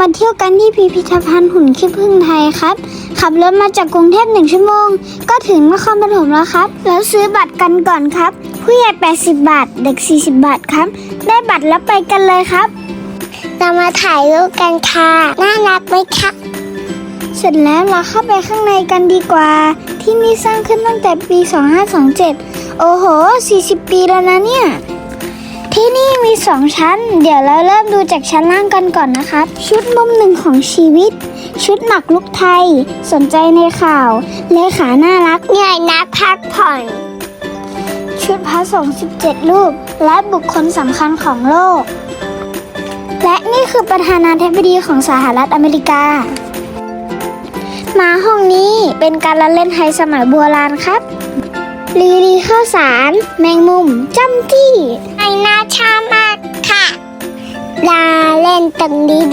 มาเที่ยวกันที่พิพิธภัณฑ์หุ่นขี้ผึ้งไทยครับ ขับรถมาจากกรุงเทพหนึ่งชั่วโมง ก็ถึงนครปฐมแล้วครับ แล้วซื้อบัตรกันก่อนครับ ผู้ใหญ่ 80 บาท เด็ก 40 บาทครับ ได้บัตรแล้วไปกันเลยครับเรามาถ่ายรูปกันค่ะ น่ารักไหมคะเสร็จแล้วเราเข้าไปข้างในกันดีกว่า ที่นี่สร้างขึ้นตั้งแต่ปี 2527 โอ้โห 40 ปีแล้วนะเนี่ยที่นี่มี สองชั้น เดี๋ยวเราเริ่มดูจากชั้นล่างกันก่อนนะครับ ชุดมุมหนึ่งของชีวิต ชุดหมักลุกไทย สนใจในข่าว เลขาน่ารัก เหนื่อยนะพักผ่อน ชุดพระสงฆ์17 รูป และบุคคลสำคัญของโลก และนี่คือประธานาธิบดีของสหรัฐอเมริกามาห้องนี้เป็นการละเล่นไทยสมัยโบราณครับลีลีข้าวสาร แมงมุมจ้ำจี้ไอนาชอบมากค่